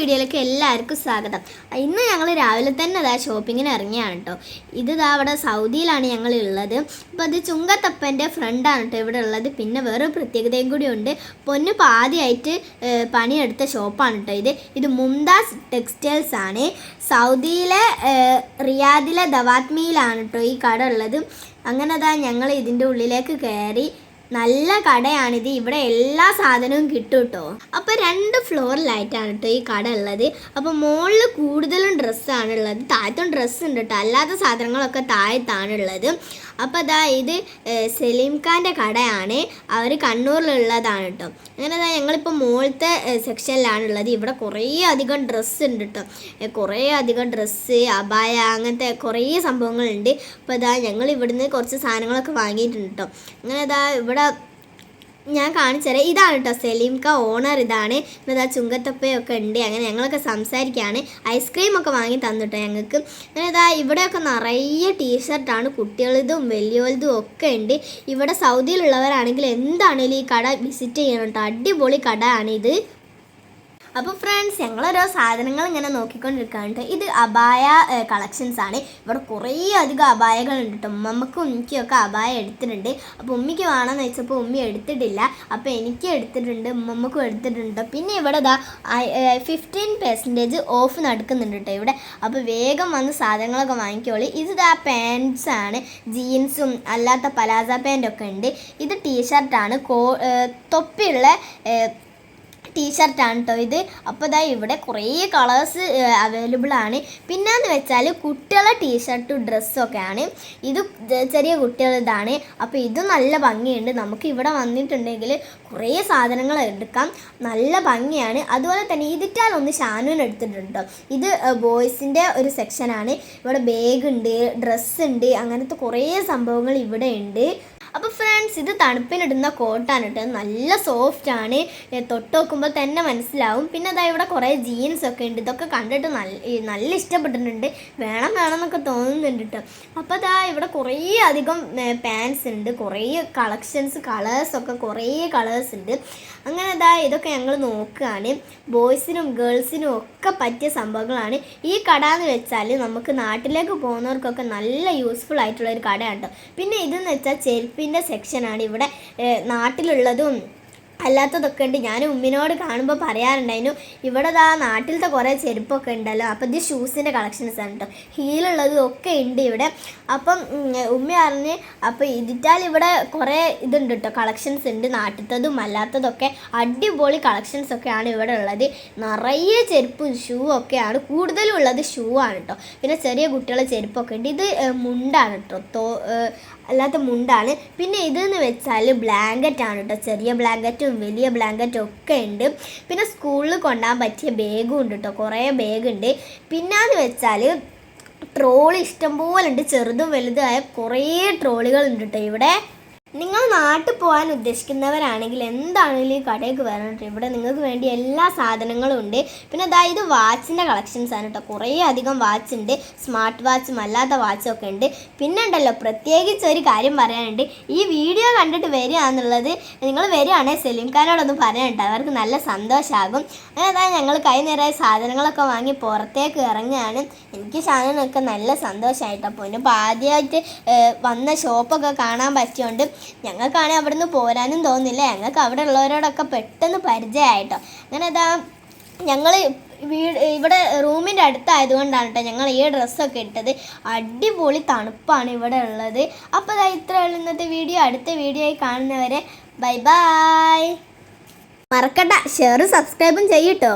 വീഡിയോയിലേക്ക് എല്ലാവർക്കും സ്വാഗതം. ഇന്ന് ഞങ്ങൾ രാവിലെ തന്നെ അതാ ഷോപ്പിങ്ങിന് ഇറങ്ങിയാണ് കേട്ടോ ഇത് ഇതാ അവിടെ സൗദിയിലാണ് ഞങ്ങൾ ഉള്ളത് അപ്പോൾ അത് ചുങ്കത്തപ്പന്റെ ഫ്രണ്ടാണ് കേട്ടോ ഇവിടെ ഉള്ളത്. പിന്നെ വേറെ പ്രത്യേകതയും കൂടി ഉണ്ട്. പൊന്നു പാതിയായിട്ട് പണിയെടുത്ത ഷോപ്പാണ് കേട്ടോ ഇത്. ഇത് മുംതാസ് ടെക്സ്റ്റൈൽസ് ആണ്. സൗദിയിലെ റിയാദിലെ ദവാത്മിയിലാണ് കേട്ടോ ഈ കട ഉള്ളത്. അങ്ങനെ അതാ ഞങ്ങൾ ഇതിന്റെ ഉള്ളിലേക്ക് കയറി നല്ല കടയാണിത്. ഇവിടെ എല്ലാ സാധനവും കിട്ടും കേട്ടോ അപ്പോൾ രണ്ട് ഫ്ലോറിലായിട്ടാണ് കേട്ടോ ഈ കട ഉള്ളത്. അപ്പോൾ മുകളിൽ കൂടുതലും ഡ്രസ്സാണ് ഉള്ളത്. താഴത്തും ഡ്രസ്സ് ഉണ്ട് കേട്ടോ അല്ലാത്ത സാധനങ്ങളൊക്കെ താഴത്താണ് ഉള്ളത്. അപ്പോൾ അതാ ഇത് സലീം ഖാന്റെ കടയാണ്. അവർ കണ്ണൂരിലുള്ളതാണ് കേട്ടോ അങ്ങനെ അതാ ഞങ്ങളിപ്പോൾ മുകളിലത്തെ സെക്ഷനിലാണ് ഉള്ളത്. ഇവിടെ കുറേ അധികം ഡ്രസ്സ് ഉണ്ട് കേട്ടോ കുറേ അധികം ഡ്രസ്സ് അബായ അങ്ങനത്തെ കുറേ സംഭവങ്ങളുണ്ട്. അപ്പോൾ അതാ ഞങ്ങൾ ഇവിടുന്ന് കുറച്ച് സാധനങ്ങളൊക്കെ വാങ്ങിയിട്ടുണ്ട് കേട്ടോ അങ്ങനെ അതാ ഇവിടെ ഞാൻ കാണിച്ചുതരാം ഇതാണ് കേട്ടോ സലീം ക ഓണർ ഇതാണ് എന്നതാ ചുങ്കത്തപ്പയൊക്കെ ഉണ്ട്. അങ്ങനെ ഞങ്ങളൊക്കെ സംസാരിക്കുകയാണ് ഐസ്ക്രീം ഒക്കെ വാങ്ങി തന്നിട്ടോ ഞങ്ങൾക്ക്. അങ്ങനെ ഇതാ ഇവിടെയൊക്കെ നിറയെ ടീഷർട്ടാണ് കുട്ടികളിതും വലിയവലുതും ഒക്കെ ഉണ്ട്. ഇവിടെ സൗദിയിലുള്ളവരാണെങ്കിൽ എന്താണേലും ഈ കട വിസിറ്റ് ചെയ്യണം കേട്ടോ അടിപൊളി കട ആണിത് അപ്പോൾ ഫ്രണ്ട്സ് ഞങ്ങളോരോ സാധനങ്ങൾ ഇങ്ങനെ നോക്കിക്കൊണ്ടിരിക്കാനുണ്ട് ഇത് അബായ കളക്ഷൻസ് ആണ്. ഇവിടെ കുറേ അധികം അബായകളുണ്ട് കേട്ടോ ഉമ്മമ്മക്കും ഉമ്മയ്ക്കും ഒക്കെ അബായ എടുത്തിട്ടുണ്ട്. അപ്പോൾ ഉമ്മിക്ക് വേണമെന്ന് വെച്ചപ്പോൾ ഉമ്മി എടുത്തിട്ടില്ല. അപ്പോൾ എനിക്ക് എടുത്തിട്ടുണ്ട് ഉമ്മമ്മക്കും എടുത്തിട്ടുണ്ട് പിന്നെ ഇവിടെ ഇതാ ഫിഫ്റ്റീൻ പെർസെന്റേജ് ഓഫ് നടക്കുന്നുണ്ട് കേട്ടോ ഇവിടെ. അപ്പോൾ വേഗം വന്ന് സാധനങ്ങളൊക്കെ വാങ്ങിക്കോളി. ഇത് ഇതാ പാൻസ് ആണ്. ജീൻസും അല്ലാത്ത പലാസ പാന്റൊക്കെ ഉണ്ട്. ഇത് ടീഷർട്ടാണ് കോ തൊപ്പിയുള്ള ടീഷർട്ടാണ് കേട്ടോ ഇത്. അപ്പോൾ ഇതാ ഇവിടെ കുറേ കളേഴ്സ് അവൈലബിൾ ആണ്. പിന്നെന്ന് വെച്ചാൽ കുട്ടികളെ ടീഷർട്ടും ഡ്രസ്സൊക്കെയാണ്. ഇത് ചെറിയ കുട്ടികളിതാണ് അപ്പോൾ ഇത് നല്ല ഭംഗിയുണ്ട്. നമുക്ക് ഇവിടെ വന്നിട്ടുണ്ടെങ്കിൽ കുറേ സാധനങ്ങൾ എടുക്കാം. നല്ല ഭംഗിയാണ്. അതുപോലെ തന്നെ ഇതിറ്റാൽ ഒന്ന് ഷാനുവിന് എടുത്തിട്ടുണ്ട്? ഇത് ബോയ്സിന്റെ ഒരു സെക്ഷനാണ്. ഇവിടെ ബാഗ് ഉണ്ട് ഡ്രസ്സ് ഉണ്ട് അങ്ങനത്തെ കുറേ സംഭവങ്ങൾ ഇവിടെ ഉണ്ട്. അപ്പോൾ ഫ്രണ്ട്സ് ഇത് തണുപ്പിനിടുന്ന കോട്ടാണ് കേട്ടോ. നല്ല സോഫ്റ്റ് ആണ്. തൊട്ട് നോക്കുമ്പോൾ തന്നെ മനസ്സിലാവും. പിന്നെ അതാ ഇവിടെ കുറേ ജീൻസ് ഒക്കെ ഉണ്ട്. ഇതൊക്കെ കണ്ടിട്ട് നല്ല നല്ല ഇഷ്ടപ്പെട്ടിട്ടുണ്ട്. വേണം വേണം എന്നൊക്കെ തോന്നുന്നുണ്ട് കേട്ടോ. അപ്പോൾ അതാ ഇവിടെ കുറേ അധികം പാൻസ് ഉണ്ട്. കുറേ കളക്ഷൻസ് കളേഴ്സ് ഒക്കെ കുറേ കളേഴ്സ് ഉണ്ട്. അങ്ങനെ അതാ ഇതൊക്കെ ഞങ്ങൾ നോക്കുകയാണ്. ബോയ്സിനും ഗേൾസിനും ഒക്കെ പറ്റിയ സംഭവങ്ങളാണ്. ഈ കട എന്ന് വെച്ചാൽ നമുക്ക് നാട്ടിലേക്ക് പോകുന്നവർക്കൊക്കെ നല്ല യൂസ്ഫുൾ ആയിട്ടുള്ള ഒരു കടയാണ് കേട്ടോ. പിന്നെ ഇതെന്ന് വെച്ചാൽ ചെരുപ്പിന്റെ സെക്ഷനാണ് ഇവിടെ നാട്ടിലുള്ളതും അല്ലാത്തതൊക്കെ ഉണ്ട്. ഞാൻ ഉമ്മിനോട് കാണുമ്പോൾ പറയാറുണ്ടായിരുന്നു ഇവിടെ ദാ നാട്ടിലത്തെ കുറേ ചെരുപ്പൊക്കെ ഉണ്ടല്ലോ അപ്പം ഇത് ഷൂസിന്റെ കളക്ഷൻസ് ആണ് കേട്ടോ ഹീലുള്ളതും ഒക്കെ ഉണ്ട് ഇവിടെ. അപ്പം ഉമ്മി പറഞ്ഞ് അപ്പോൾ ഇതിറ്റാൽ ഇവിടെ കുറേ ഇതുണ്ട് കേട്ടോ കളക്ഷൻസ് ഉണ്ട്. നാട്ടിലത്തതും അല്ലാത്തതൊക്കെ അടിപൊളി കളക്ഷൻസ് ഒക്കെയാണ് ഇവിടെ ഉള്ളത്. നിറയെ ചെരുപ്പും ഷൂ ഒക്കെയാണ് കൂടുതലും ഉള്ളത് ഷൂ ആണ് കേട്ടോ പിന്നെ ചെറിയ കുട്ടികളെ ചെരുപ്പൊക്കെ ഉണ്ട്. ഇത് മുണ്ടാണ് കേട്ടോ തോ അല്ലാത്ത മുണ്ടാണ്. പിന്നെ ഇതെന്ന് വെച്ചാൽ ബ്ലാങ്കറ്റ് ആണ് കേട്ടോ ചെറിയ ബ്ലാങ്കറ്റും വലിയ ബ്ലാങ്കറ്റും ഒക്കെ ഉണ്ട്. പിന്നെ സ്കൂളിൽ കൊണ്ടുപോകാൻ പറ്റിയ ബാഗും ഉണ്ട് കേട്ടോ കുറേ ബാഗ് ഉണ്ട് പിന്നെന്ന് വെച്ചാൽ ട്രോളി ഇഷ്ടംപോലെ ഉണ്ട് ചെറുതും വലുതുമായ കുറേ ട്രോളികൾ ഉണ്ട് കേട്ടോ ഇവിടെ. നിങ്ങൾ നാട്ടിൽ പോകാൻ ഉദ്ദേശിക്കുന്നവരാണെങ്കിൽ എന്താണെങ്കിലും ഈ കടയ്ക്ക് വരണം ഇവിടെ നിങ്ങൾക്ക് വേണ്ടി എല്ലാ സാധനങ്ങളും ഉണ്ട്. പിന്നെ അതായത് വാച്ചിന്റെ കളക്ഷൻസ് ആണ് കേട്ടോ. കുറേ അധികം വാച്ച് ഉണ്ട്. സ്മാർട്ട് വാച്ചും അല്ലാത്ത വാച്ചും ഒക്കെ ഉണ്ട്. പിന്നെ ഉണ്ടല്ലോ പ്രത്യേകിച്ച് ഒരു കാര്യം പറയാനുണ്ട്. ഈ വീഡിയോ കണ്ടിട്ട് വരികയാണെന്നുള്ളത് നിങ്ങൾ വരികയാണെങ്കിൽ സെലിംകാരോടൊന്നും പറയാനുണ്ട് അവർക്ക് നല്ല സന്തോഷമാകും അങ്ങനെ അതാ ഞങ്ങൾ കൈ സാധനങ്ങളൊക്കെ വാങ്ങി പുറത്തേക്ക് ഇറങ്ങുകയാണ്. എനിക്ക് സാധനങ്ങളൊക്കെ നല്ല സന്തോഷമായിട്ടോ അപ്പോൾ ഇനിയിപ്പോൾ ആദ്യമായിട്ട് വന്ന ഷോപ്പൊക്കെ കാണാൻ പറ്റിയോണ്ട് ഞങ്ങൾക്കാണെങ്കിൽ അവിടെ നിന്ന് പോരാനും തോന്നില്ല ഞങ്ങൾക്ക് അവിടെ ഉള്ളവരോടൊക്കെ പെട്ടെന്ന് പരിചയമായിട്ടോ. അങ്ങനെ അതാ ഞങ്ങൾ വീട് ഇവിടെ റൂമിന്റെ അടുത്തായതുകൊണ്ടാണ് കേട്ടോ ഞങ്ങൾ ഈ ഡ്രസ്സൊക്കെ ഇട്ടത്. അടിപൊളി തണുപ്പാണ് ഇവിടെ ഉള്ളത്. അപ്പോൾ ഇതാ ഇത്രയുള്ള ഇന്നത്തെ വീഡിയോ. അടുത്ത വീഡിയോ ആയി കാണുന്നവരെ ബൈ ബൈ. മറക്കണ്ട. ഷെയർ സബ്സ്ക്രൈബും ചെയ്യട്ടോ